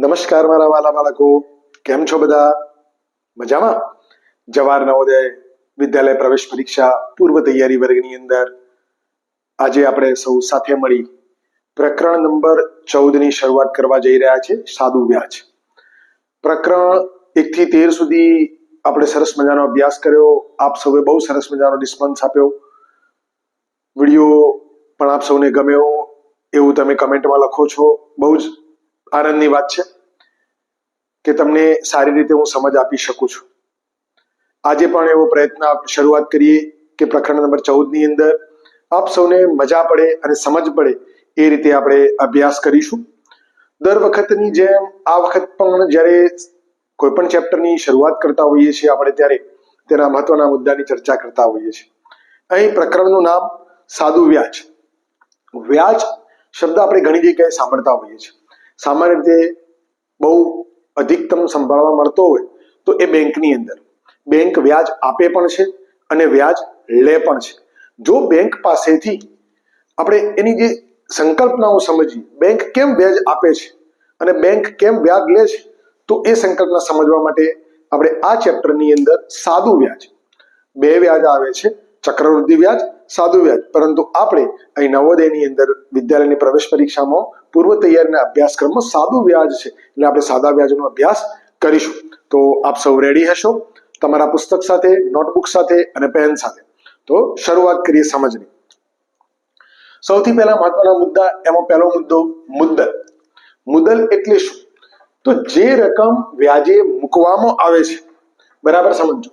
નમસ્કાર મારા વાલા બાળકો. કેમ છો બધા? મજામાં? જવાહર નવોદય વિદ્યાલય પ્રવેશ પરીક્ષા પૂર્વ તૈયારી વર્ગની અંદર આજે આપણે સૌ સાથે મળી પ્રકરણ નંબર ચૌદની શરૂઆત કરવા જઈ રહ્યા છે, સાદું વ્યાજ. પ્રકરણ એક થી તેર સુધી આપણે સરસ મજાનો અભ્યાસ કર્યો. આપ સૌએ બહુ સરસ મજાનો રિસ્પોન્સ આપ્યો. વીડિયો પણ આપ સૌને ગમ્યો. એવું તમે કમેન્ટમાં લખો છો. બહુ જ આનંદની વાત છે કે તમને સારી રીતે હું સમજ આપી શકું છું. આજે પણ એવો પ્રયત્ન શરૂઆત કરીએ કે પ્રકરણ નંબર ચૌદની અંદર આપ સૌને મજા પડે અને સમજ પડે એ રીતે આપણે અભ્યાસ કરીશું. દર વખતની જેમ આ વખત પણ જ્યારે કોઈ પણ ચેપ્ટરની શરૂઆત કરતા હોઈએ છીએ આપણે ત્યારે તેના મહત્વના મુદ્દાની ચર્ચા કરતા હોઈએ છીએ. અહીં પ્રકરણનું નામ સાદું વ્યાજ. વ્યાજ શબ્દ આપણે ઘણી જગ્યાએ સાંભળતા હોઈએ છીએ. સામાન્ય રીતે બહુ અધિકતમ સંભાળવા મળતો હોય તો એ બેંકની અંદર. બેંક વ્યાજ આપે પણ છે અને વ્યાજ લે પણ છે. જો બેંક પાસેથી આપણે એની જે સંકલ્પનાઓ સમજીએ, બેંક કેમ વ્યાજ આપે છે અને બેંક કેમ વ્યાજ લે છે, તો એ સંકલ્પના સમજવા માટે આપણે આ ચેપ્ટરની અંદર સાદું વ્યાજ, બે વ્યાજ આવે છે, ચક્રવૃદ્ધિ વ્યાજ સાદું વ્યાજ. પરંતુ આપણે અહીં નવોદયની અંદર વિદ્યાલયની પ્રવેશ પરીક્ષામાં પૂર્વ તૈયારીના અભ્યાસક્રમમાં સાદું વ્યાજ છે. એટલે આપણે સાદા વ્યાજનો અભ્યાસ કરીશું. તો આપ સૌ રેડી હશો? તમારા પુસ્તક સાથે નોટબુક સાથે અને પેન સાથે. તો શરૂઆત કરીએ સમજની. સૌથી પહેલા મહત્વના મુદ્દા, એમાં પહેલો મુદ્દો મુદ્દલ. મુદ્દલ એટલે શું? તો જે રકમ વ્યાજે મૂકવામાં આવે છે, બરાબર સમજો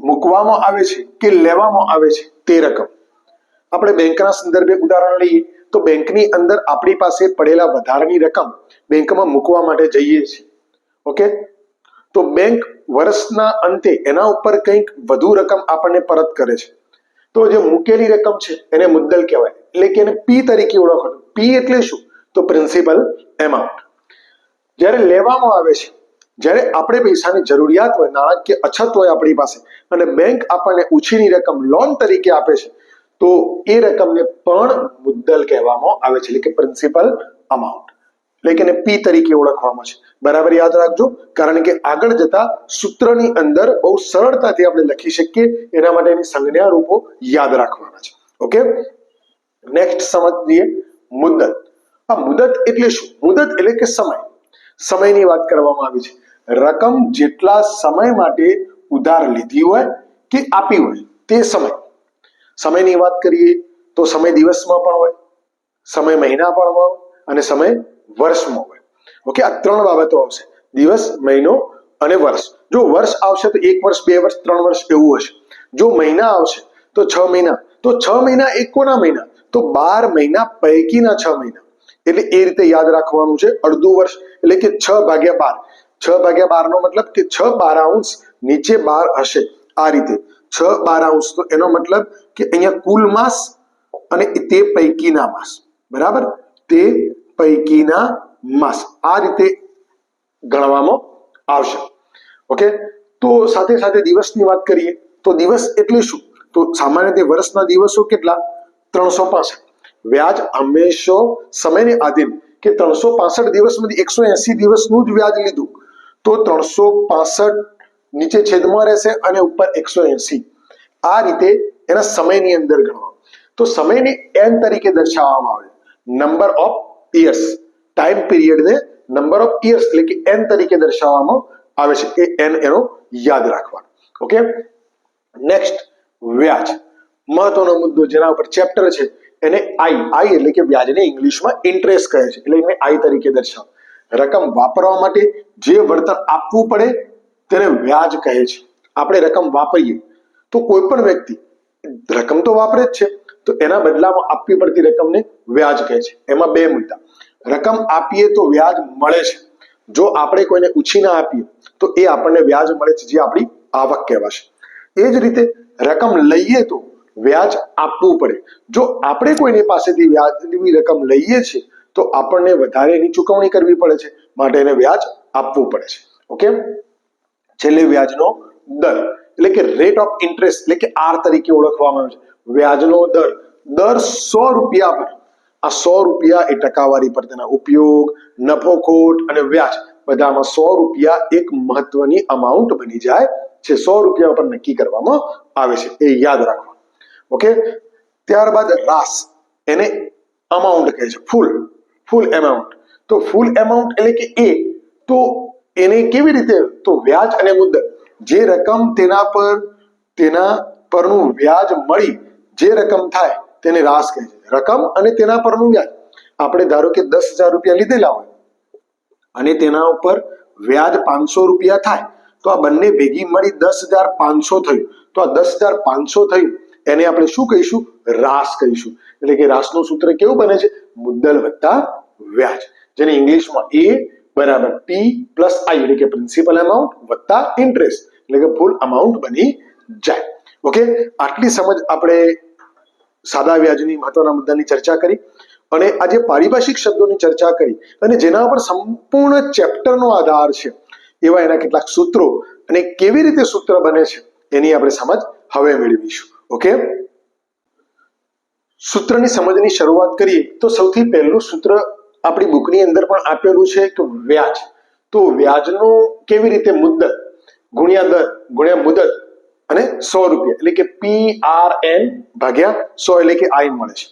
મૂકવામાં આવે છે કે લેવામાં આવે છે તે રકમ. આપણે બેંકના સંદર્ભે ઉદાહરણ લઈએ તો બેંકની અંદર આપણી પાસે પડેલા વધારાની રકમ બેંકમાં મૂકવા માટે જઈએ છીએ. ઓકે? તો બેંક વર્ષના અંતે એના ઉપર કંઈક વધુ રકમ આપણને પરત કરે છે. તો જે મૂકેલી રકમ છે, એને મુદ્દલ કહેવાય. એટલે કે એને પી તરીકે ઓળખવાનું પી એટલે શું? તો પ્રિન્સિપલ એમાઉન્ટ જ્યારે લેવામાં આવે છે, જ્યારે આપણે પૈસાની જરૂરિયાત હોય, નાણાકીય અછત હોય આપણી પાસે, અને બેંક આપણને ઉછીની રકમ લોન તરીકે આપે છે તો એ રકમને પણ મુદ્દલ કહેવામાં આવે છે, એટલે કે પ્રિન્સિપલ અમાઉન્ટ એટલે કે એને પી તરીકે ઓળખવામાં છે. બરાબર યાદ રાખજો, કારણ કે આગળ જતા સૂત્રની અંદર બહુ સરળતાથી આપણે લખી શકીએ, એના માટેની સંજ્ઞા રૂપો યાદ રાખવાના છે. ઓકે? નેક્સ્ટ સમજીએ મુદ્દત આ મુદત એટલે શું? મુદત એટલે કે સમય. સમયની વાત કરવામાં આવી છે. રકમ જેટલા સમય માટે ઉધાર લીધી હોય કે આપી હોય, તે સમય. સમયની વાત કરીએ તો સમય દિવસમાં પણ હોય, સમય મહિના પણ હોય અને સમય વર્ષમાં હોય. ઓકે આ ત્રણ બાબતો આવશે. દિવસ, મહિનો અને વર્ષ. જો વર્ષ આવશે તો એક વર્ષ, બે વર્ષ, ત્રણ વર્ષ એવું હશે. જો મહિના આવશે તો છ મહિના. તો છ મહિના એક કોના મહિના? તો બાર મહિના પૈકીના છ મહિના. એટલે એ રીતે યાદ રાખવાનું છે, અડધું વર્ષ એટલે કે છ ભાગ્યા બાર. છ ભાગ્યા બાર નો મતલબ કે છ બારાઉન્સ નીચે બાર હશે. આ રીતે. છ બારાંશ તો એનો મતલબ કે અહીંયા કુલ માસ અને તે પૈકીના માસ. બરાબર? તે પૈકીના માસ. આ રીતે ગણવામાં આવશે. ઓકે? તો સાથે સાથે દિવસની વાત કરીએ, તો દિવસ એટલે શું? તો સામાન્ય રીતે વર્ષના દિવસો કેટલા? ત્રણસો વ્યાજ હંમેશા સમયને આધીન કે ત્રણસો પાસઠ દિવસમાંથી એકસો એસી દિવસનું જ વ્યાજ લીધું. તો ત્રણસો પાસઠ નીચે છેદમાં રહેશે અને ઉપર એકસો એસી આ રીતે એના સમયની અંદર ગણવા. તો સમયને એન તરીકે દર્શાવવામાં આવે. નંબર ઓફ ઇયર્સ ટાઈમ પીરિયડને નંબર ઓફ ઇયર્સ એટલે કે એન તરીકે દર્શાવવામાં આવે છે. એ એન એનો યાદ રાખવાનો. ઓકે નેક્સ્ટ વ્યાજ. મહત્વનો મુદ્દો જેના ઉપર ચેપ્ટર છે, એને આઈ આઈ એટલે કે વ્યાજને ઇંગ્લિશમાં ઇન્ટરેસ્ટ કહે છે. એટલે એને આઈ તરીકે દર્શાવ. રકમ વાપરવા માટે જે વળતર આપવું પડે તેને વ્યાજ કહે છે. આપણે રકમ વાપરીએ તો કોઈ પણ વ્યક્તિ, રકમ તો વાપરે જ છે, તો એના બદલામાં આપવી પડતી રકમને વ્યાજ કહે છે. એમાં બે મુદ્દા. રકમ આપીએ તો વ્યાજ મળે છે. જો આપણે કોઈને ઉછીના આપીએ, તો એ આપણને વ્યાજ મળે છે, જે આપણી આવક કહેવાશે. એ જ રીતે રકમ લઈએ તો વ્યાજ આપવું પડે. જો આપણે કોઈની પાસેથી વ્યાજની રકમ લઈએ છીએ, તો આપણને વધારે એની ચૂકવણી કરવી પડે છે, માટે એને વ્યાજ આપવું પડે છે. ઓકે? છેલ્લે વ્યાજનો દર. એટલે કે રેટ ઓફ ઇન્ટરેસ્ટ એટલે કે આર તરીકે ઓળખવામાં આવે છે. વ્યાજનો દર. દર સો રૂપિયા પર. આ સો રૂપિયા એ ટકાવારી પર તેના ઉપયોગ, નફો, ખોટ અને વ્યાજ બધામાં સો રૂપિયા એક મહત્વની અમાઉન્ટ બની જાય છે. સો રૂપિયા ઉપર નક્કી કરવામાં આવે છે. એ યાદ રાખવા ઓકે ત્યારબાદ રાસ. એને અમાઉન્ટ કહે છે. ફૂલ. ફૂલ એમાઉન્ટ તો ફૂલ એમાઉન્ટ એટલે કે એ. તો એને કેવી રીતે? તો વ્યાજ અને મુદ્દત જે રકમ તેના પર, તેના પરનું વ્યાજ મળી, જે રકમ થાય તેને રાસ કહે છે. રકમ અને તેના પરનું વ્યાજ. આપણે ધારો કે દસ હજાર રૂપિયા લીધેલા હોય અને તેના ઉપર વ્યાજ પાંચસો રૂપિયા થાય, તો આ બંને ભેગી મળી દસ હજાર પાંચસો થયું. તો આ દસ હજાર પાંચસો થયું. એને આપણે શું કહીશું? રાસ કહીશું. એટલે કે રાસનું સૂત્ર કેવું બને છે? મુદ્દલ વત્તા વ્યાજ. જેને ઇંગ્લિશમાં એ બરાબર પી પ્લસ આઈ એટલે કે પ્રિન્સિપલ અમાઉન્ટ વત્તા ઇન્ટરેસ્ટ એટલે કે ફૂલ અમાઉન્ટ બની જાય. ઓકે આટલી સમજ આપણે સાદા વ્યાજની મહત્વના મુદ્દાની ચર્ચા કરી અને આજે પારિભાષિક શબ્દોની ચર્ચા કરી અને જેના પર સંપૂર્ણ ચેપ્ટરનો આધાર છે, એવા એના કેટલાક સૂત્રો અને કેવી રીતે સૂત્ર બને છે, એની આપણે સમજ હવે મેળવીશું. ઓકે સૂત્રની સમજની શરૂઆત કરીએ તો સૌથી પહેલું સૂત્ર આપણી બુકની અંદર પણ આપેલું છે કે વ્યાજ. તો વ્યાજનો કેવી રીતે મુદ્દત? ગુણ્યા દર, ગુણ્યા મુદત અને સો રૂપિયા. એટલે કે પી આર એન ભાગ્યા સો એટલે કે આઈ મળે છે.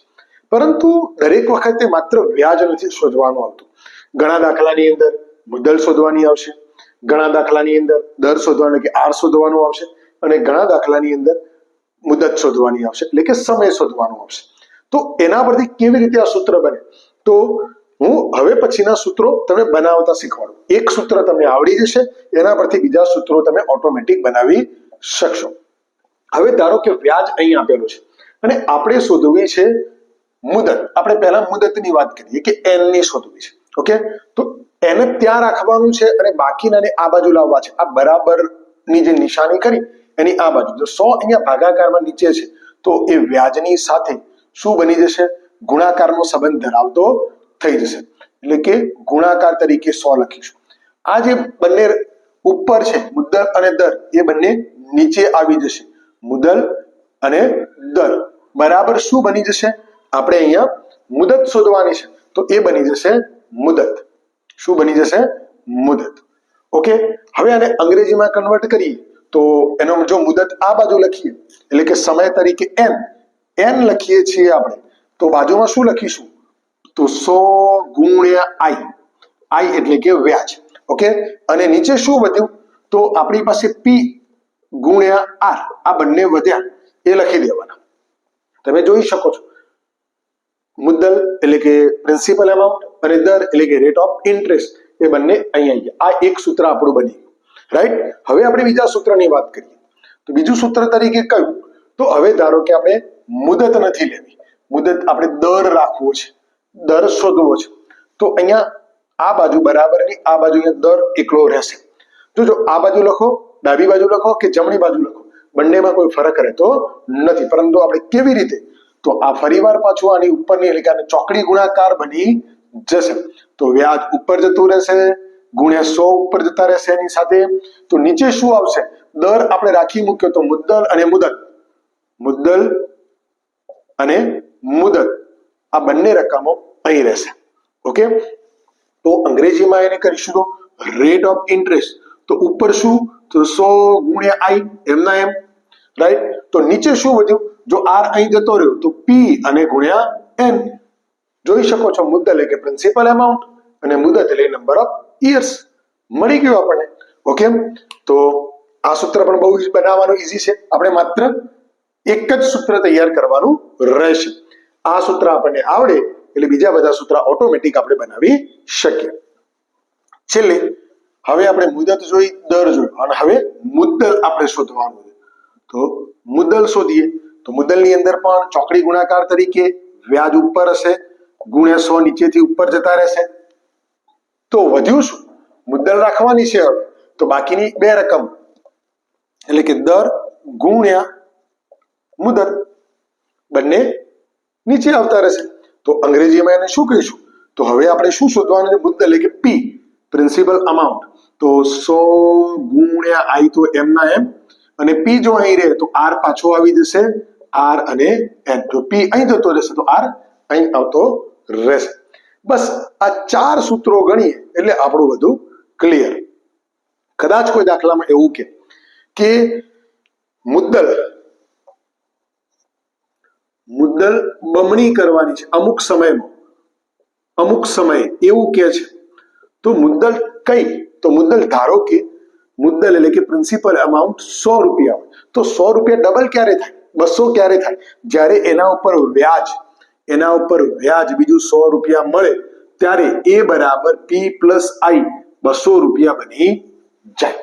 પરંતુ દરેક વખતે માત્ર વ્યાજ નથી શોધવાનું આવતું. ઘણા દાખલાની અંદર મુદ્દલ શોધવાની આવશે. ઘણા દાખલાની અંદર દર શોધવાનો કે આર શોધવાનું આવશે. અને ઘણા દાખલાની અંદર મુદત શોધવાની આવશે. એટલે કે સમય શોધવાનો આવશે. તો એના પરથી કેવી રીતે આ સૂત્ર બને? તો હું હવે પછીના સૂત્રો તમે બનાવતા શીખવાડું. એક સૂત્ર તમને આવડી જશે, એના પરથી બીજા સૂત્રો તમે ઓટોમેટિક બનાવી શકશો. હવે ધારો કે વ્યાજ અહીં આપેલું છે. અને આપણે શોધવી છે મુદત. આપણે પહેલા મુદતની વાત કરીએ કે એનની શોધવી છે. ઓકે તો એને ત્યાં રાખવાનું છે અને બાકીનાને આ બાજુ લાવવા છે. આ બરાબરની જે નિશાની કરી, એની આ બાજુ. જો સો અહીંયા ભાગાકારમાં નીચે છે, તો એ વ્યાજની સાથે શું બની જશે? ગુણાકારનો સંબંધ ધરાવતો થઈ જશે. એટલે કે ગુણાકાર તરીકે સો લખીશું. આ જે બંને ઉપર છે, મુદ્દલ અને દર, એ બંને નીચે આવી જશે. મુદલ અને દર. બરાબર શું બની જશે? આપણે અહીંયા મુદત શોધવાની છે. તો એ બની જશે મુદત. શું બની જશે? મુદત. ઓકે? હવે આને અંગ્રેજીમાં કન્વર્ટ કરીએ. તો એનો જો મુદત આ બાજુ લખીએ. એટલે કે સમય તરીકે એન એન લખીએ છીએ આપણે. તો બાજુમાં શું લખીશું? તો સો ગુણ્યા આઈ. આઈ એટલે કે વ્યાજ. ઓકે અને નીચે શું વધ્યું? તો આપણી પાસે પી ગુણ્યા આર આ બંને વધ્યા. એ લખી દેવાના. તમે જોઈ શકો છો. મુદ્દલ એટલે કે પ્રિન્સિપલ એમાઉન્ટ અને દર એટલે કે રેટ ઓફ ઇન્ટરેસ્ટ એ બંને અહીંયા આ એક સૂત્ર આપણું બની ગયું. રાઈટ હવે આપણે બીજા સૂત્રની વાત કરીએ. તો બીજું સૂત્ર તરીકે કયું? તો હવે ધારો કે આપણે મુદત નથી લેવી. મુદત આપણે દર રાખવો છે. દર શોધવો છે. તો અહીંયા આ બાજુ બરાબરની આ બાજુ અહીંયા દર એકલો રહેશે. જોજો આ બાજુ લખો, ડાબી બાજુ લખો કે જમણી બાજુ લખો, બંનેમાં કોઈ ફરક રહેતો નથી. પરંતુ આપણે કેવી રીતે? તો આ ફરીવાર પાછું આની ઉપરની એટલે કે ચોકડી ગુણાકાર બની જશે. તો વ્યાજ ઉપર જતું રહેશે, ગુણ્યા સો ઉપર જતા રહેશે એની સાથે. તો નીચે શું આવશે? દર આપણે રાખી મૂક્યો તો મુદ્દલ અને મુદત. મુદ્દલ અને મુદત. આ બંને રકમો અહીં રહેશે. ઓકે તો અંગ્રેજીમાં એને કરીશું તો રેટ ઓફ ઇન્ટરેસ્ટ તો ઉપર શું? તો સો ગુણ્યા આઈ, એમના એમ. રાઈટ તો નીચે શું વધ્યું? જો આર અહીં જતો રહ્યો, તો પી અને ગુણ્યા એન જોઈ શકો છો મુદ્દા એટલે કે પ્રિન્સિપલ એમાઉન્ટ અને મુદત એટલે નંબર ઓફ ઇયર્સ મળી ગયું આપણને. ઓકે તો આ સૂત્ર પણ બહુ બનાવવાનું ઈઝી છે. આપણે માત્ર એક જ સૂત્ર તૈયાર કરવાનું રહેશે. આ સૂત્ર આપણને આવડે એટલે બીજા બધા સૂત્ર ઓટોમેટિક આપણે બનાવી શકીએ. છેલ્લે, હવે આપણે મુદત જોઈ, દર જોયું અને હવે મુદ્દલ આપણે શોધવાનું છે. તો મુદ્દલ શોધીએ. તો મુદ્દલની અંદર પણ ચોકડી ગુણાકાર તરીકે વ્યાજ ઉપર હશે, ગુણ્યા સો નીચેથી ઉપર જતા રહેશે. તો વધ્યું શું? મુદ્દલ રાખવાની છે હવે. તો બાકીની બે રકમ. એટલે કે દર ગુણ્યા મુદત. બંને નીચે આવતા રહેશે. તો અંગ્રેજીમાં એને શું કહીશું? તો હવે આપણે શું શોધવાનું છે? મુદ્દલ એટલે કે પી પ્રિન્સિપલ અમાઉન્ટ તો સો ગુણ્યા આઈ તો એમના એમ અને પી જો અહીં રહે તો આર પાછો આવી જશે આર અને એન તો પી અહીં જતો રહેશે તો આર અહીં આવતો રહેશે. બસ આ ચાર સૂત્રો ગણીએ એટલે આપણું બધું ક્લિયર કદાચ કોઈ દાખલામાં એવું કે મુદ્દલ મુદ્દલ બમણી કરવાની છે અમુક સમયમાં. અમુક સમયે એવું કે છે, તો મુદ્દલ કઈ? તો મુદ્દલ ધારો કે, મુદ્દલ એટલે કે પ્રિન્સિપલ અમાઉન્ટ સો રૂપિયા હોય. તો સો રૂપિયા ડબલ ક્યારે થાય? બસો ક્યારે થાય? જ્યારે એના ઉપર વ્યાજ, એના ઉપર વ્યાજ બીજું સો રૂપિયા મળે, ત્યારે એ બરાબર પી પ્લસ આઈ બસો રૂપિયા બની જાય.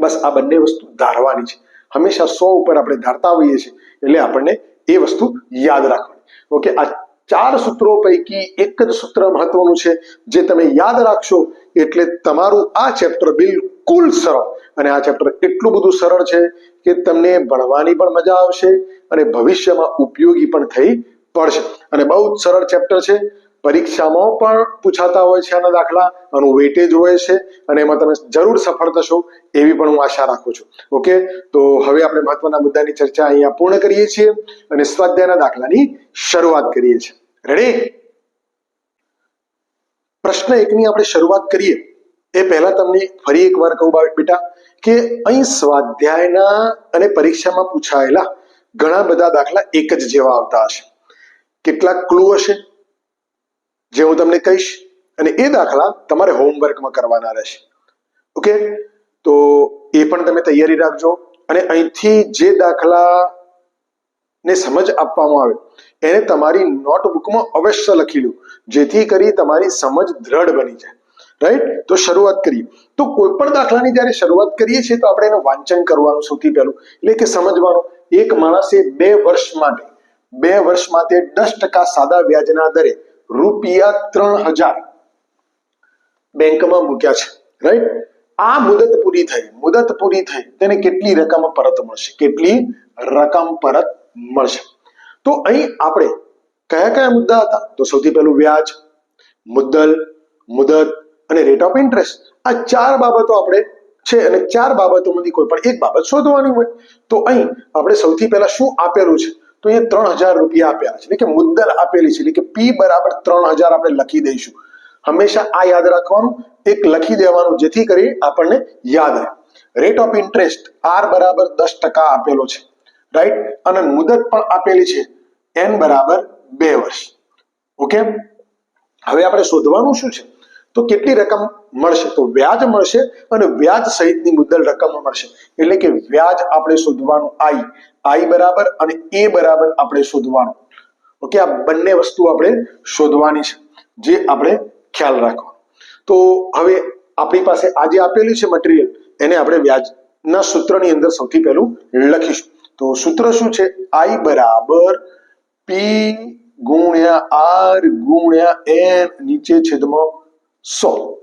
બસ આ બંને વસ્તુ ધારવાની છે. હંમેશા સો ઉપર આપણે ધારતા હોઈએ છીએ. એટલે આપણને એ વસ્તુ યાદ રાખવાની. ઓકે આ ચાર સૂત્રો પૈકી એક જ સૂત્ર મહત્વનું છે. જે તમે યાદ રાખશો, એટલે તમારું આ ચેપ્ટર બિલકુલ સરળ અને આ ચેપ્ટર એટલું બધું સરળ છે કે તમને ભણવાની પણ મજા આવશે અને ભવિષ્યમાં ઉપયોગી પણ થઈ પડશે. અને બહુ જ સરળ ચેપ્ટર છે. પરીક્ષામાં પણ પૂછાતા હોય છે આના દાખલા આનું વેટેજ હોય છે, અને એમાં તમે જરૂર સફળ થશો, એવી પણ હું આશા રાખું છું. ઓકે તો હવે આપણે મહત્વના મુદ્દાની ચર્ચા અહીંયા પૂર્ણ કરીએ છીએ, અને સ્વાધ્યાયના દાખલાની શરૂઆત કરીએ છીએ. રેડી પ્રશ્ન એકની આપણે શરૂઆત કરીએ. એ પહેલા તમને ફરી એક વાર કહું બેટા, કે અહીં સ્વાધ્યાયના અને પરીક્ષામાં પૂછાયેલા ઘણા બધા દાખલા એક જ જેવા આવતા હશે. કેટલાક ક્લુ હશે? જે હું તમને કહીશ અને એ દાખલા તમારે હોમવર્કમાં કરવાના રહેશે. ઓકે? તો એ પણ તમે તૈયારી રાખજો અને અહીંથી જે દાખલા ને સમજ આપવામાં આવે, એને તમારી નોટબુકમાં અવશ્ય લખી લો, જેથી કરી તમારી સમજ દ્રઢ બની જાય. રાઈટ તો શરૂઆત કરીએ. તો કોઈ પણ દાખલાની જ્યારે શરૂઆત કરીએ છીએ તો આપણે એનું વાંચન કરવાનું સૌથી પહેલું. એટલે કે સમજવાનું, એક માણસે બે વર્ષ માટે, બે વર્ષ માટે દસ ટકા સાદા વ્યાજના દરે રૂપિયા ત્રણ હજાર બેંકમાં મૂક્યા છે રાઈટ આ મુદત પૂરી થઈ, મુદત પૂરી થઈ, તેને કેટલી રકમ પરત મળશે? કેટલી રકમ પરત મળશે? તો અહીં આપણે કયા કયા મુદ્દા હતા? તો સૌથી પહેલું વ્યાજ, મુદ્દલ, મુદત અને રેટ ઓફ ઇન્ટરેસ્ટ આ ચાર બાબતો આપણે છે અને ચાર બાબતોમાંથી કોઈ પણ એક બાબત શોધવાની હોય. તો અહીં આપણે સૌથી પહેલા શું આપેલું છે? તો એ ત્રણ હજાર રૂપિયા આપ્યા છે. એટલે કે મુદ્દલ આપેલી છે. એટલે કે પી બરાબર ત્રણ હજાર આપણે લખી દઈશું. હંમેશા આ યાદ રાખવાનું. એક લખી દેવાનું જેથી કરી આપણને યાદ રહે. રેટ ઓફ ઇન્ટરેસ્ટ આર બરાબર દસ ટકા આપેલો છે. રાઈટ અને મુદત પણ આપેલી છે. એન બરાબર બે વર્ષ. ઓકે હવે આપણે શોધવાનું શું છે? તો કેટલી રકમ મળશે? તો વ્યાજ મળશે અને વ્યાજ સહિતની મુદ્દલ રકમ મળશે. એટલે કે વ્યાજ આપણે શોધવાનું આઈ. આઈ બરાબર અને એ બરાબર આપણે શોધવાનું. ઓકે, આ બંને વસ્તુ આપણે શોધવાની છે, જે આપણે ખ્યાલ રાખવાનો. તો હવે આપણી પાસે આ જે આપેલું છે મટીરિયલ એને આપણે વ્યાજના સૂત્રની અંદર સૌથી પહેલું લખીશું. તો સૂત્ર શું છે? આઈ બરાબર પી ગુણ્યા આર ગુણ્યા એન નીચે છેદમાં સો.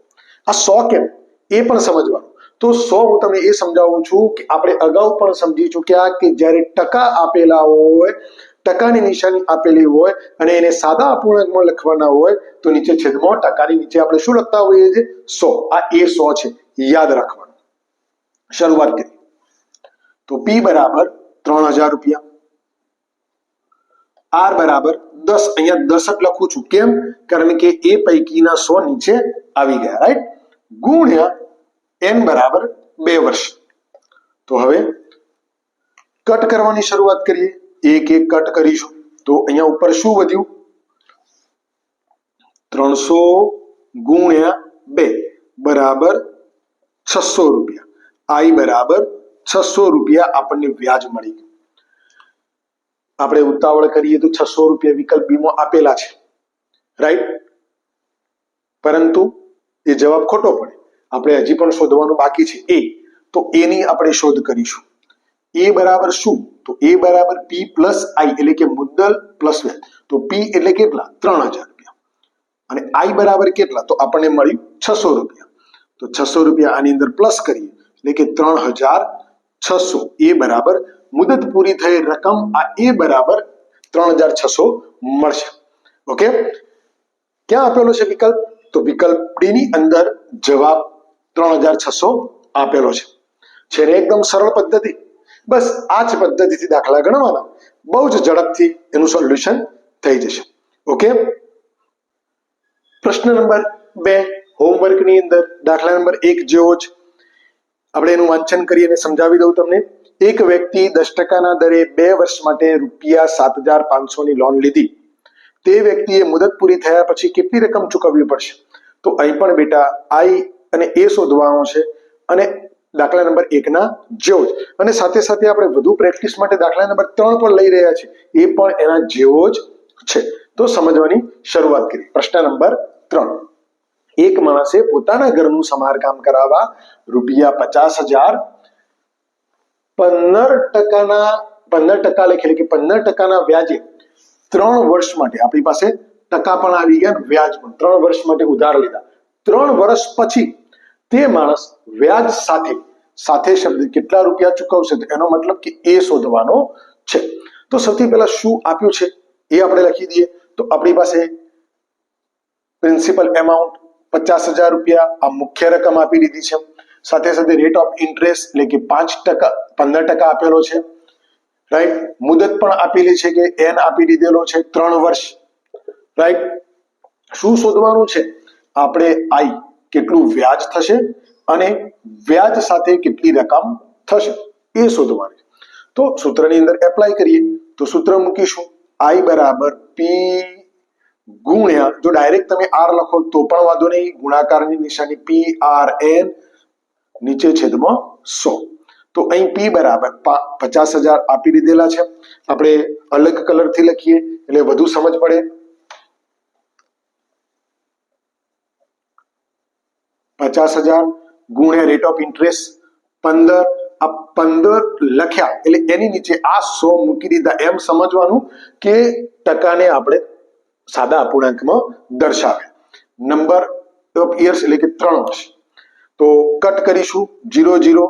આ સો કેમ? એ પણ સમજવાનું. તો સો હું તમને એ સમજાવું છું કે આપણે અગાઉ પણ સમજી ચૂક્યા કે જ્યારે ટકા આપેલા હોય, ટકાની નિશાની આપેલી હોય અને એને સાદા અપૂર્ણાંકમાં લખવાના હોય, તો નીચે છેદમાં ટકાની નીચે આપણે શું લખતા હોઈએ છીએ? સો. આ એ સો છે. યાદ રાખવાનું. શરૂઆત કરી તો પી બરાબર ત્રણ હજાર રૂપિયા. આર બરાબર દસ. અહીંયા દસ જ લખું છું. કેમ? કારણ કે એ પૈકીના સો નીચે આવી ગયા. રાઈટ ગુણ્યા એન બરાબર બે વર્ષ. તો હવે કટ કરવાની શરૂઆત કરીએ. એક એક કટ કરીશું. તો અહીંયા ઉપર શું વધ્યું? ત્રણસો ગુણ્યા બે બરાબર છસો રૂપિયા. આઈ બરાબર છસો રૂપિયા આપણને વ્યાજ મળી ગયું. આપણે ઉતાવળ કરીએ તો છસો રૂપિયા વિકલ્પ વીમો આપેલા છે. રાઈટ પરંતુ એ જવાબ ખોટો પડે. આપણે હજી પણ શોધવાનું બાકી છે. એ તો એની આપણે શોધ કરીશું. એ બરાબર શું? તો એ બરાબર પી પ્લસ આઈ એટલે કે મુદ્દલ પ્લસ વેલ તો પી એટલે કેટલા? ત્રણ હજાર રૂપિયા. અને આઈ બરાબર કેટલા? તો આપણને મળ્યું છસો રૂપિયા. તો છસો રૂપિયા આની અંદર પ્લસ કરીએ. એટલે કે ત્રણ હજાર છસો. એ બરાબર મુદત પૂરી થઈ રકમ આ એ બરાબર ત્રણ હજાર છસો મળશે. ઓકે ક્યાં આપેલો છે વિકલ્પ? તો વિકલ્પ ડી ની અંદર જવાબ ત્રણ હજાર છસો આપેલો છે. છે એકદમ સરળ પદ્ધતિ. બસ આ જ પદ્ધતિથી દાખલા ગણવાના. બહુ જ ઝડપથી એનું સોલ્યુશન થઈ જશે. ઓકે પ્રશ્ન નંબર બે, હોમવર્કની અંદર દાખલા નંબર એક જેવો જ. આપણે એનું વાંચન કરી અને સમજાવી દઉં તમને. એક વ્યક્તિ દસ ટકાના દરે બે વર્ષ માટે રૂપિયા સાત હજાર પાંચસો ની લોન લીધી. તે વ્યક્તિએ મુદત પૂરી થયા પછી કેટલી રકમ ચૂકવવી પડશે? તો અહીં પણ બેટા આઈ અને એ શોધવાનો છે અને દાખલા નંબર એકના જેવો જ. અને સાથે સાથે આપણે વધુ પ્રેક્ટિસ માટે દાખલા નંબર ત્રણ પણ લઈ રહ્યા છીએ. એ પણ એના જેવો જ છે. તો સમજવાની શરૂઆત કરી. પ્રશ્ન નંબર ત્રણ. એક માણસે પોતાના ઘરનું સમારકામ કરાવવા રૂપિયા પચાસ હજાર પંદર ટકાના, પંદર ટકા લખેલી કે પંદર ટકાના વ્યાજે ત્રણ વર્ષ માટે આપણી પાસે ટકા પણ આવી ગયા વ્યાજ પણ. ત્રણ વર્ષ માટે ઉધાર લીધા. ત્રણ વર્ષ પછી તે માણસ વ્યાજ સાથે સાથે શબ્દ કેટલા રૂપિયા ચૂકવશે એનો મતલબ કે એ શોધવાનો છે. તો સૌથી પહેલા શું આપ્યું છે? એ આપણે લખી દઈએ. તો આપણી પાસે પ્રિન્સિપલ એમાઉન્ટ પચાસ હજાર રૂપિયા, આ મુખ્ય રકમ આપી દીધી છે. સાથે સાથે રેટ ઓફ ઇન્ટરેસ્ટ એટલે કે પાંચ ટકા, પંદર ટકા આપેલો છે. રાઈટ મુદત પણ આપેલી છે કે એન આપી દીધેલો છે ત્રણ વર્ષ. રાઈટ શું શોધવાનું છે? આપણે આઈ કેટલું વ્યાજ થશે અને વ્યાજ સાથે કેટલી રકમ થશે? એ શોધવાની તો સૂત્રની અંદર એપ્લાય કરીએ. તો સૂત્ર મૂકીશું. આઈ બરાબર પી ગુણ્યા, જો ડાયરેક્ટ તમે આર લખો તો પણ વાંધો નહીં. ગુણાકારની નિશાની પી આર એન નીચે છેદમાં સો. તો અહીં પી બરાબર પચાસ હજાર આપી દીધેલા છે. આપણે અલગ કલરથી લખીએ એટલે વધુ સમજ પડે. પચાસ હજાર ગુણ્યા રેટ ઓફ ઇન્ટરેસ્ટ પંદર. આ પંદર લખ્યા એટલે એની નીચે આ સો મૂકી દીધા. એમ સમજવાનું કે ટકાને આપણે સાદા અપૂર્ણાંકમાં દર્શાવે નંબર ઓફ યર્સ એટલે કે ત્રણ વર્ષ. તો કટ કરીશું જીરો જીરો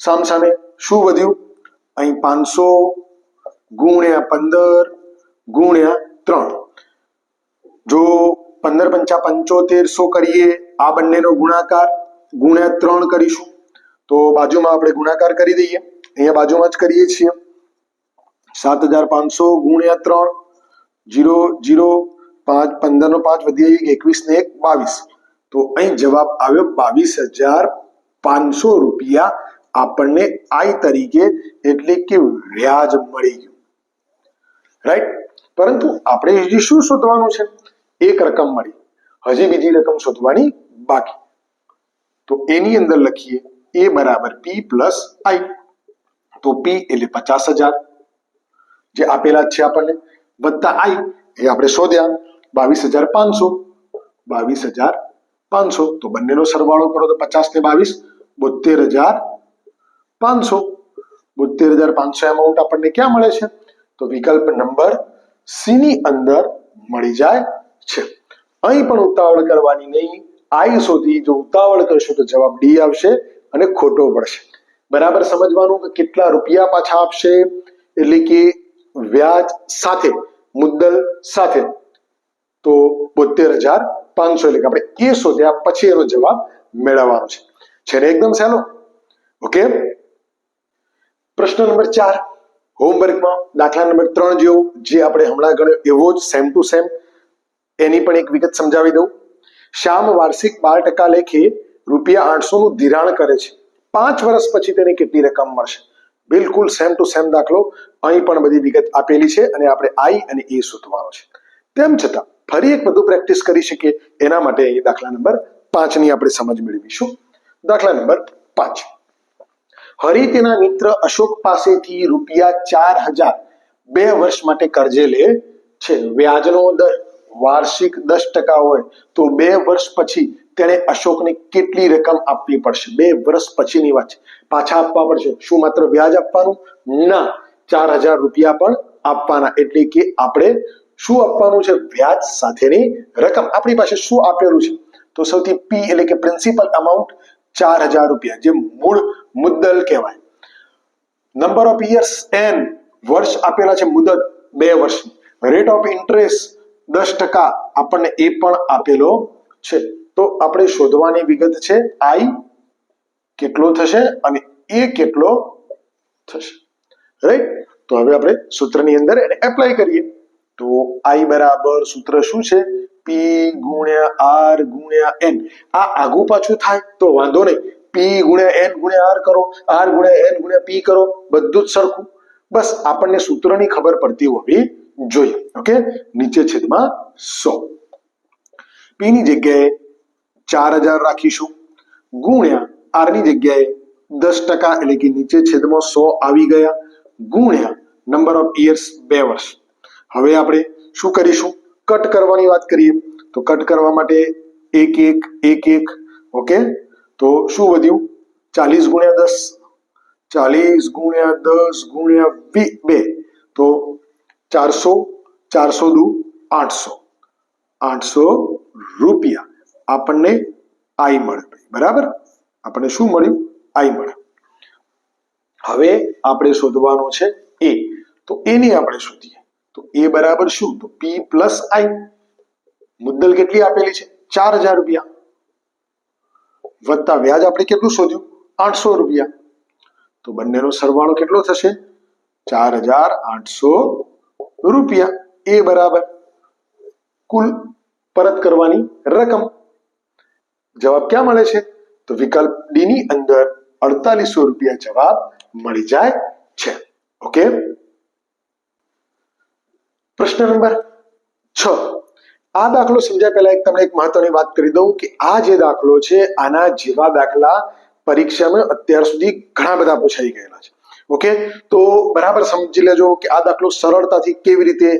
સામ સામે શું વધ્યું? અહીં પાંચસો ગુણ્યા પંદર ગુણ્યા ત્રણ. જો પંદર પંચા પંચોતેરસો કરીએ, આ બંનેનો ગુણાકાર ગુણ્યા ત્રણ કરીશું. તો બાજુમાં આપણે ગુણાકાર કરી દઈએ. અહીંયા બાજુમાં જ કરીએ છીએ. સાત હજાર પાંચસો ગુણ્યા ત્રણ જીરો જીરો પાંચ પંદર નો પાંચ વધી એકવીસ ને એક, બાવીસ. તો અહીં જવાબ આવ્યો બાવીસ હજાર પાંચસો રૂપિયા આપણને આઈ તરીકે એટલે કે વ્યાજ મળી ગયું. રાઈટ પરંતુ આપણે હજી શું શોધવાનું છે? એક રકમ મળી. હજી બીજી રકમ શોધવાની બાકી. તો એની અંદર લખીએ એ બરાબર પી પ્લસ આઈ તો પી એટલે પચાસ હજાર. જે આપેલા છે આપણને. વત્તા આઈ એ આપણે શોધ્યા બાવીસ હજાર પાંચસો. બાવીસ હજાર પાંચસો. તો બંનેનો સરવાળો કરો તો પચાસ ને બાવીસ બોતેર હજાર પાંચસો. બોતેર હજાર પાંચસો એમાઉન્ટ આપણને ક્યાં મળે છે? તો વિકલ્પ નંબર સી ની અંદર મળી જાય છે. અહીં પણ ઉતાવળ કરવાની નહીં. આઈ શોધી જો ઉતાવળ કરશો તો જવાબ ડી આવશે અને ખોટો પડશે. બરાબર સમજવાનું કે કેટલા રૂપિયા પાછા આપશે? એટલે કે વ્યાજ સાથે, મુદ્દલ સાથે. તો બોતેર હજાર પાંચસો એટલે કે આપણે એ શોધ્યા, પછી એનો જવાબ મેળવવાનો છે. છે ને એકદમ સહેલો. ઓકે? પ્રશ્ન નંબર ચાર. હોમવર્કમાં દાખલા નંબર ત્રણ જેવો, જે આપણે હમણાં ગણ્યો, એવો જ સેમ ટુ સેમ એની પણ એક વિગત સમજાવી દઉં. શ્યામ વાર્ષિક બાર ટકા લેખે રૂપિયા આઠસો નું ધિરાણ કરે છે. પાંચ વર્ષ પછી તેને કેટલી રકમ મળશે? બિલકુલ સેમ ટુ સેમ દાખલો અહીં પણ બધી વિગત આપેલી છે અને આપણે આઈ અને એ શોધવાનો છે. તેમ છતાં ફરી એક વધુ પ્રેક્ટિસ કરી શકીએ. એના માટે અહીં દાખલા નંબર પાંચની આપણે સમજ મેળવીશું. દાખલા નંબર પાંચ. હરિ તેના મિત્ર અશોક પાસેથી રૂપિયા ચાર હજાર બે વર્ષ માટે કરજે લે છે. વ્યાજનો દર વાર્ષિક દસ ટકા હોય તો બે વર્ષ પછી તેને અશોકને કેટલી રકમ આપવી પડશે? બે વર્ષ પછીની વાત છે. પાછા આપવા પડશે. શું માત્ર વ્યાજ આપવાનું? ના. ચાર હજાર રૂપિયા પણ આપવાના. એટલે કે આપણે શું આપવાનું છે? વ્યાજ સાથેની રકમ. આપણી પાસે શું આપેલું છે? તો સૌથી પી એટલે કે પ્રિન્સિપલ અમાઉન્ટ ચાર હજાર રૂપિયા, જે મૂળ મુદ્દલ કહેવાય. નંબર ઓફ યર્સ એન વર્ષ આપેલા છે મુદત બે વર્ષની. રેટ ઓફ ઇન્ટરેસ્ટ દસ ટકા આપણને એ પણ આપેલો છે. તો આપણે શોધવાની વિગત છે આઈ કેટલો થશે અને એ કેટલો થશે. રાઈટ તો હવે આપણે સૂત્રની અંદર એને એપ્લાય કરીએ. તો આઈ બરાબર સૂત્ર શું છે? પી ગુણ્યા આર ગુણ્યા એન આ આગુ પાછું થાય તો વાંધો નહીં. પી ગુણ્યા એન ગુણ્યા આર કરો. આર ગુણ્યા એન ગુણ્યા પી કરો. બધું જ સરખું. બસ આપણને સૂત્રની ખબર પડતી હોવી જોઈએ. ઓકે નીચે છેદમાં સો. પી ની જગ્યાએ ચાર હજાર રાખીશું. ગુણ્યા આરની જગ્યાએ દસ ટકા એટલે કે નીચે છેદમાં સો આવી ગયા. ગુણ્યા નંબર ઓફ ઇયર્સ બે વર્ષ. હવે આપણે શું કરીશું? કટ કરવાની વાત કરીએ. તો કટ કરવા માટે એક એક એક એક, ઓકે? તો શું વધ્યું? ચાલીસ ગુણ્યા દસ. ચાલીસ ગુણ્યા દસ ગુણ્યા બે. તો ચારસો ચારસો દુ, આઠસો. આઠસો રૂપિયા આપણને આઈ મળે બરાબર? આપણને શું મળ્યું? આઈ મળે. હવે આપણે શોધવાનો છે એ. તો એની આપણે શોધીએ. તો એ બરાબર શું? તો પી પ્લસ આઈ મુદ્દલ કેટલી આપેલી છે? ચાર હજાર રૂપિયા. વત્તા વ્યાજ આપણે કેટલું શોધ્યું? આઠસો રૂપિયા. તો બંનેનો સરવાળો કેટલો થશે? ચાર હજાર આઠસો રૂપિયા. એ બરાબર. કુલ પરત કરવાની રકમ. જવાબ ક્યાં મળે છે? તો વિકલ્પ ડી ની અંદર અડતાલીસો રૂપિયા જવાબ મળી જાય છે. ઓકે? પ્રશ્ન નંબર છ. આ દાખલો સમજ્યા પહેલા એક તમને એક મહત્વની વાત કરી દઉં કે આ જે દાખલો છે, આના જેવા દાખલા પરીક્ષામાં અત્યાર સુધી ઘણા બધા પૂછાઈ ગયેલા છે. ઓકે? તો બરાબર સમજી લેજો કે આ દાખલો સરળતાથી કેવી રીતે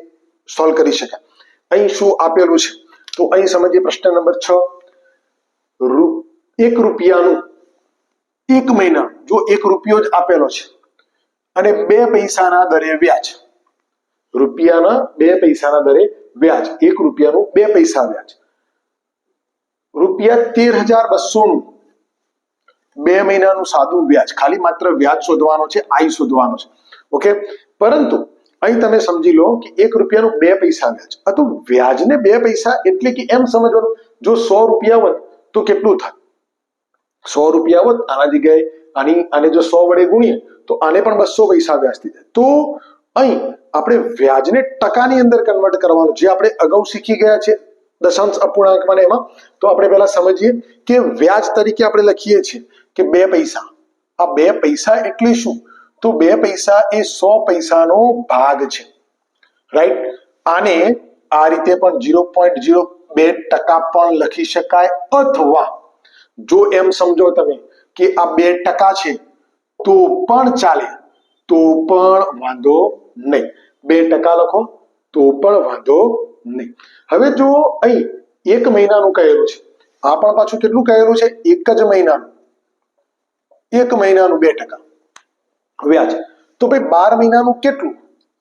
સોલ્વ કરી શકાય. અહીં શું આપેલું છે? તો અહીં સમજીએ પ્રશ્ન નંબર છ. એક રૂપિયાનું એક મહિના, જો એક રૂપિયો જ આપેલો છે અને બે પૈસાના દરે વ્યાજ. રૂપિયાના બે પૈસાના દરે વ્યાજ. એક રૂપિયાનું બે પૈસા વ્યાજ. રૂપિયા તેર હજાર બસો નું બે મહિનાનું સાદું વ્યાજ. ખાલી માત્ર વ્યાજ શોધવાનો છે આઈ શોધવાનો છે. ઓકે? પરંતુ અહીં તમે સમજી લો કે એક રૂપિયાનું બે પૈસા વ્યાજ. આ તો વ્યાજને બે પૈસા એટલે કે એમ સમજવાનું. જો સો રૂપિયા હોત તો કેટલું થાય? સો રૂપિયા હોત, આના જગ્યાએ આની આને જો સો વડે ગુણીએ તો આને પણ બસો પૈસા વ્યાજ થઈ જાય. તો અહીં આપણે વ્યાજને ટકાની અંદર કન્વર્ટ કરવાનું, જે આપણે અગાઉ શીખી ગયા છે દશાંશ અપૂર્ણાંકમાં એમાં, તો આપણે પહેલા સમજીએ કે વ્યાજ તરીકે આપણે લખીએ છીએ કે બે પૈસા. આ બે પૈસા એટલે શું? તો બે પૈસા એ સો પૈસાનો ભાગ છે. રાઈટ આને આ રીતે પણ ઝીરો પોઈન્ટ ઝીરો બે ટકા પણ લખી શકાય અથવા જો એમ સમજો તમે કે આ બે ટકા છે, તો પણ ચાલે, તો પણ વાંધો નહીં. બે ટકા લખો તો પણ વાંધો નહીં. હવે જો અહીં એક મહિનાનું કહેલું છે. આ પણ પાછું કેટલું કહેલું છે? એક જ મહિનાનું. એક મહિનાનું બે ટકા. વ્યાજ. તો ભાઈ બાર મહિનાનું કેટલું?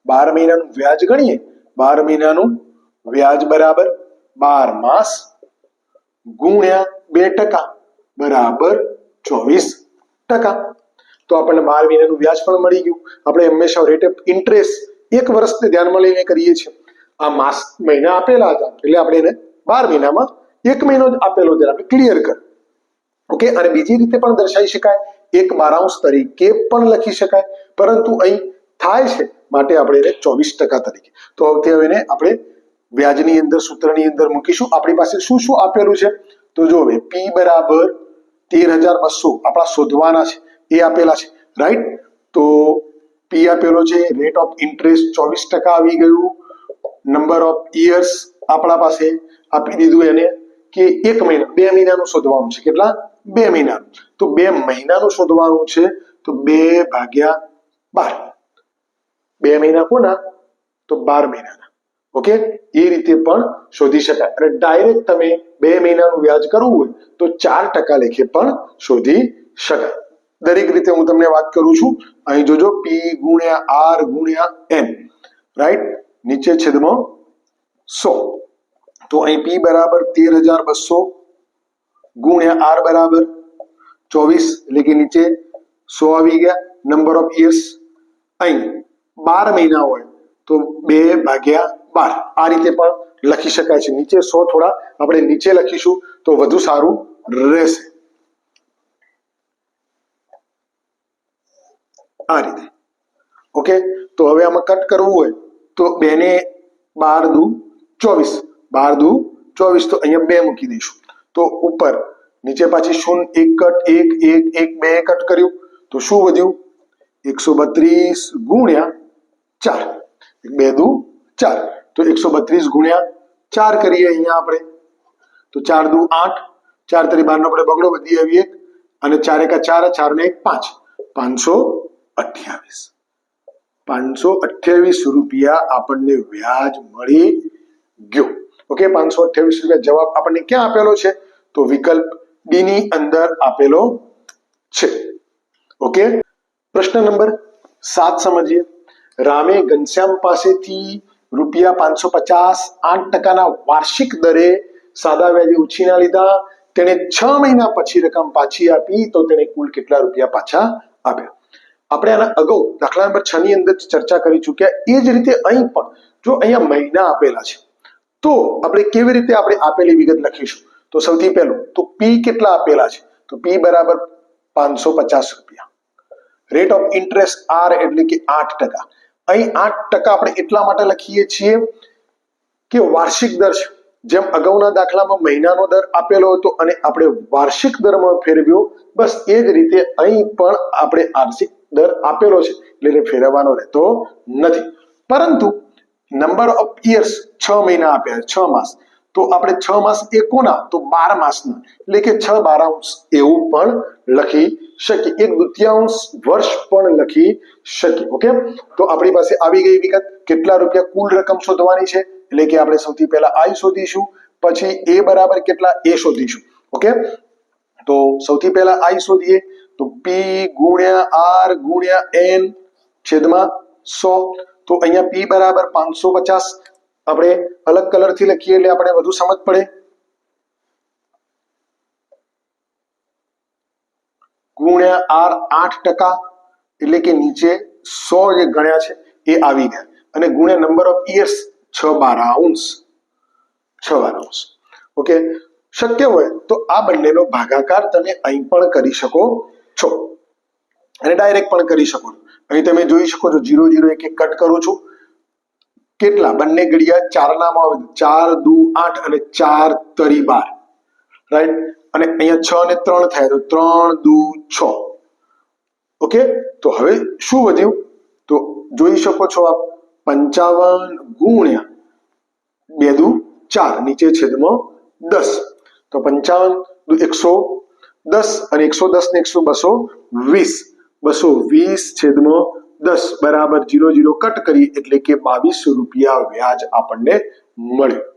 બાર મહિનાનું વ્યાજ ગણીએ. બાર મહિનાનું વ્યાજ બરાબર બાર માસ ગુણ્યા બે ટકા. બરાબર ચોવીસ ટકા. તો આપણને બાર મહિનાનું વ્યાજ પણ મળી ગયું. આપણે હંમેશા રેટ ઓફ ઇન્ટરેસ્ટ એક વર્ષને ધ્યાનમાં લઈને કરીએ છીએ. આ માસ મહિના આપેલા હતા. એટલે આપણે એને બાર મહિનામાં એક મહિનો જ આપેલો ત્યારે આપણે ક્લિયર કર ઓકે અને બીજી રીતે પણ દર્શાવી શકાય. એક બારાંશ તરીકે પણ લખી શકાય. પરંતુ અહીં થાય છે માટે આપણે એને ચોવીસ ટકા તરીકે. તો હવે એને આપણે વ્યાજની અંદર, સૂત્રની અંદર મૂકીશું. આપણી પાસે શું શું આપેલું છે? તો જો પી બરાબર તેર હજાર બસો આપણા શોધવાના છે. એ આપેલા છે રાઈટ તો પી આપેલો છે રેટ ઓફ ઇન્ટરેસ્ટ ચોવીસ ટકા આવી ગયું નંબર ઓફ ઇયર્સ આપણા પાસે આપી દીધું એને કે એક મહિના, બે મહિનાનું શોધવાનું છે. કેટલા? બે મહિનાનું તો બે મહિનાનું શોધવાનું છે, તો બે ભાગ્યા બાર. બે મહિના કોના? તો બાર મહિનાના. ઓકે? એ રીતે પણ શોધી શકાય. અને ડાયરેક્ટ તમે બે મહિનાનું વ્યાજ કરવું હોય, તો ચાર ટકા લેખે પણ શોધી શકાય. દરેક રીતે હું તમને વાત કરું છું. અહીં જોજો પી ગુણ્યા આર ગુણ્યા એન રાઈટ નીચે છેદમાં સો. તો અહીં પી બરાબર તેર હજાર બસો ગુણ્યા આર બરાબર ચોવીસ, એટલે કે નીચે સો આવી ગયા. નંબર ઓફ યર્સ અહીં બાર મહિના હોય તો બે ભાગ્યા બાર. આ રીતે પણ લખી શકાય છે. નીચે સો થોડા આપણે નીચે લખીશું તો વધુ સારું રહેશે. આ રીતે. ઓકે તો હવે આમાં કટ કરવું હોય તો બેને બાર દુ ચોવીસ. બાર દુ ચોવીસ. તો અહીંયા બે મૂકી દઈશું. તો ઉપર, નીચે પાછી શૂન્ય એક કટ એક એક એક, બે કટ કર્યું. તો શું વધ્યું? એકસો બત્રીસ ગુણ્યા ચાર. બે, દુ ચાર. તો એકસો બત્રીસ ગુણ્યા ચાર કરીએ અહીંયા આપણે. તો ચાર દુ આઠ. ચાર તરી બારનો આપણે બગડો વધી આવી એક. અને ચાર એકા ચાર ચાર ને એક, પાંચ. પાંચસો અઠ્યાવીસ. પાંચસો અઠ્યાવીસ રૂપિયા આપણને વ્યાજ મળી ગયો. ઓકે પાંચસો અઠ્યાવીસ રૂપિયા જવાબ આપણને ક્યાં આપેલો છે? તો વિકલ્પ ડી ની અંદર આપેલો છે. ઓકે પ્રશ્ન નંબર સાત સમજીએ. રામે ઘનશ્યામ પાસેથી રૂપિયા પાંચસો પચાસ આઠ ટકાના વાર્ષિક દરે સાદા વ્યાજે ઉછીના લીધા. તેણે છ મહિના પછી રકમ પાછી આપી તો તેણે કુલ કેટલા રૂપિયા પાછા આપ્યા? આપણે આના અગાઉ દાખલા નંબર છ ની અંદર ચર્ચા કરી ચૂક્યા. એ જ રીતે અહીં પણ, જો અહીંયા મહિના આપેલા છે, તો આપણે કેવી રીતે આપણે આપેલી વિગત લખીશું? તો સૌથી પહેલું, તો પી કેટલા આપેલા છે? તો પી બરાબર પાંચસો પચાસ રૂપિયા. રેટ ઓફ ઇન્ટરેસ્ટ આર એટલે કે આઠ ટકા. અહીં આઠ ટકા આપણે એટલા માટે લખીએ છીએ કે વાર્ષિક દર છે. જેમ અગાઉના દાખલામાં મહિનાનો દર આપેલો હતો અને આપણે વાર્ષિક દરમાં ફેરવ્યો, બસ એ જ રીતે અહીં પણ આપણે આર્ષિક દર આપેલો છે, એટલે ફેરવવાનો રહેતો નથી. પરંતુ નંબર ઓફ યર્સ છ મહિના આપ્યા, છ માસ. તો આપણે છ માસ એ તો બાર માસના. એટલે કે છ બારાંશ એવું પણ લખી શકીએ. એક દુત્યાંશ વર્ષ પણ લખી શકીએ, ઓકે? તો આપણી પાસે આવી ગઈ વિગત. કેટલા રૂપિયા કુલ રકમ શોધવાની છે? એટલે કે આપણે સૌથી પહેલા આઈ શોધીશું, પછી એ બરાબર કેટલા એ શોધીશું. ઓકે? તો સૌથી પહેલા આઈ શોધીએ. તો પી ગુણ્યા આર ગુણ્યા એન છેદમાં સો. તો અહીંયા પી બરાબર પાંચસો પચાસ. આપણે અલગ કલરથી લખીએ એટલે આપણે વધુ સમજ પડે. ગુણ્યા આર આઠ ટકા, એટલે કે નીચે સો જે ગણ્યા છે, એ આવી ગયા. અને ગુણ્યા નંબર ઓફ યર્સ છ બારાઉન્સ છ બારાઉન્સ ઓકે શક્ય હોય તો આ બંનેનો ભાગાકાર તમે અહીં પણ કરી શકો છો. અને ડાયરેક્ટ પણ કરી શકો છો. અહીં તમે જોઈ શકો છો જીરો જીરો એક એક કટ કરું છું. કેટલા? બંને ઘડિયા ચાર નામાં આવે ચાર, દુ, આઠ અને ચાર તરી બાર. રાઈટ અને અહીંયા છ અને ત્રણ થાય તો ત્રણ, દુ, છ. ઓકે તો હવે શું વધ્યું? તો જોઈ શકો છો આપ. પંચાવન ગુણ્યા બે દુ ચાર, નીચે છેદમાં દસ. તો પંચાવન દુ એકસો દસ અને એકસો દસ ને એકસો બસો વીસ. બસો વીસ છેદમાં દસ બરાબર જીરો જીરો કટ કરી એટલે કે બાવીસ રૂપિયા વ્યાજ આપણને મળ્યું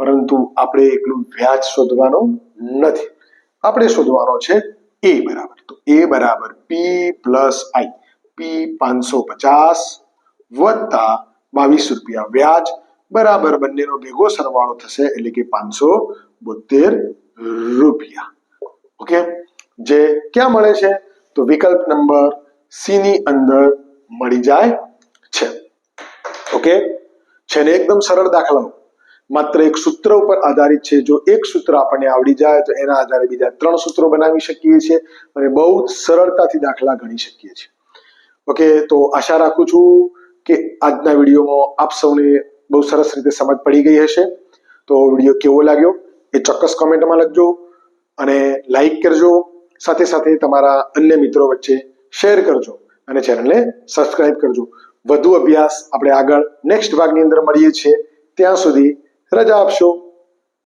પરંતુ આપણે એકલું વ્યાજ શોધવાનો નથી. આપણે શોધવાનો છે એ બરાબર. તો એ બરાબર પી પ્લસ આઈ. પી પાંચસો પચાસ વત્તા બાવીસ રૂપિયા વ્યાજ બરાબર બંનેનો ભેગો સરવાળો થશે એટલે કે પાંચસો બોતેર રૂપિયા. ઓકે? જે ક્યાં મળે છે? તો વિકલ્પ નંબર સી ની અંદર મળી જાય છે. ઓકે? છે ને એકદમ સરળ દાખલાઓ. માત્ર એક સૂત્ર ઉપર આધારિત છે. જો એક સૂત્ર આપણને આવડી જાય તો એના આધારે બીજા ત્રણ સૂત્રો બનાવી શકીએ છીએ અને બહુ સરળતાથી દાખલા ગણી શકીએ છીએ. ઓકે? તો આશા રાખું છું કે આજના વિડીયોમાં આપ સૌને બહુ સરસ રીતે સમજ પડી ગઈ હશે. તો વીડિયો કેવો લાગ્યો એ ચોક્કસ કોમેન્ટમાં લખજો અને લાઈક કરજો. સાથે સાથે તમારા અન્ય મિત્રો વચ્ચે શેર કરજો અને ચેનલને સબસ્ક્રાઇબ કરજો. વધુ અભ્યાસ આપણે આગળ નેક્સ્ટ ભાગની અંદર મળીએ છીએ. ત્યાં સુધી રજા આપશો.